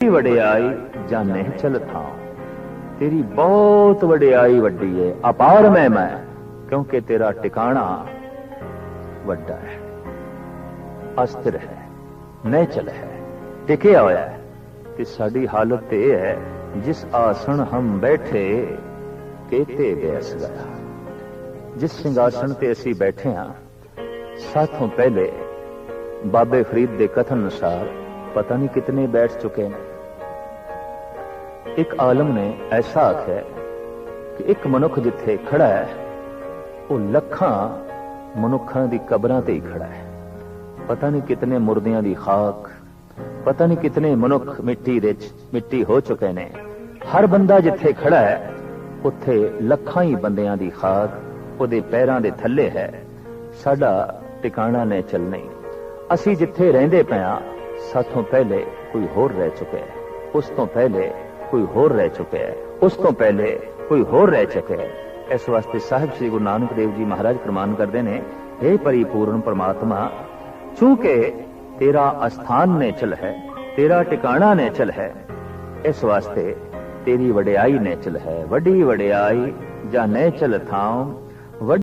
ਵੱਡੀ ਵਡਿਆਈ ਜਾਣੇ ਚਲ ਥਾਂ। ਤੇਰੀ ਬਹੁਤ ਵਡਿਆਈ ਵੱਡੀ ਹੈ ਅਪਾਰ ਮੈਂ ਮੈਂ, ਕਿਉਂਕਿ ਤੇਰਾ ਟਿਕਾਣਾ ਵੱਡਾ ਹੈ। ਅਸਥਿਰ ਹੈ ਨੈਚਲ ਹੈ, ਟਿਕਿਆ ਹੋਇਆ ਹੈ ਕਿ ਸਾਡੀ ਹਾਲਤ ਇਹ ਹੈ, ਜਿਸ ਆਸਣ ਹਮ ਬੈਠੇ ਕੇਤੇ ਬੈਸ ਗਿਆ ਜਿਸ ਸਿੰਘਾਸਣ ਤੇ ਅਸੀਂ ਬੈਠੇ ਹਾਂ, ਸਾਥੋਂ ਪਹਿਲੇ ਬਾਬੇ ਫਰੀਦ ਦੇ ਕਥਨ ਅਨੁਸਾਰ ਪਤਾ ਨਹੀਂ ਕਿਤਨੇ ਬੈਠ ਚੁੱਕੇ ਨੇ। ਇੱਕ ਆਲਮ ਨੇ ਐਸਾ ਆਖਿਆ ਕਿ ਇੱਕ ਮਨੁੱਖ ਜਿੱਥੇ ਖੜਾ ਹੈ, ਉਹ ਲੱਖਾਂ ਮਨੁੱਖਾਂ ਦੀ ਕਬਰਾਂ ਤੇ ਹੀ ਖੜਾ ਹੈ। ਪਤਾ ਨਹੀਂ ਕਿਤਨੇ ਮੁਰਦਿਆਂ ਦੀ ਖਾਕ, ਪਤਾ ਨਹੀਂ ਕਿਤਨੇ ਮਨੁੱਖ ਮਿੱਟੀ ਦੇ ਮਿੱਟੀ ਹੋ ਚੁੱਕੇ ਨੇ। ਹਰ ਬੰਦਾ ਜਿੱਥੇ ਖੜਾ ਹੈ, ਉੱਥੇ ਲੱਖਾਂ ਹੀ ਬੰਦਿਆਂ ਦੀ ਖਾਕ, ਉਹਦੇ ਪੈਰਾਂ ਦੇ ਥੱਲੇ ਹੈ। ਸਾਡਾ ਟਿਕਾਣਾ ਨੇ ਚੱਲਣੀ ਅਸੀਂ ਜਿੱਥੇ ਰਹਿੰਦੇ ਪਿਆ, ਸਾਥੋਂ ਪਹਿਲੇ ਕੋਈ ਹੋਰ ਰਹਿ ਚੁੱਕਿਆ ਉਸ ਤੋਂ ਪਹਿਲੇ ਕੋਈ ਹੋਰ ਰਹਿ ਚੁੱਕਿਆ ਹੈ ਉਸ ਤੋਂ ਪਹਿਲੇ ਕੋਈ ਹੋਰ ਰਹਿ ਚੁੱਕਿਆ ਹੈ ਇਸ ਵਾਸਤੇ ਸਾਹਿਬ ਸ੍ਰੀ ਗੁਰੂ ਨਾਨਕ ਦੇਵ ਜੀ ਮਹਾਰਾਜ ਪ੍ਰਮਾਨ ਕਰਦੇ ਨੇ हे ਪਰਿਪੂਰਨ ਪਰਮਾਤਮਾ ਚੂੰਕਿ ਤੇਰਾ ਅਸਥਾਨ ਨੇ ਹੈ ਤੇਰਾ ਟਿਕਾਣਾ ਨੇ ਹੈ ਇਸ ਵਾਸਤੇ ਤੇਰੀ ਵਡਿਆਈ ਨੇ ਹੈ ਵੱਡੀ ਵਡਿਆਈ ਜਾਂ ਨੇ ਚਲ ਥਾਂ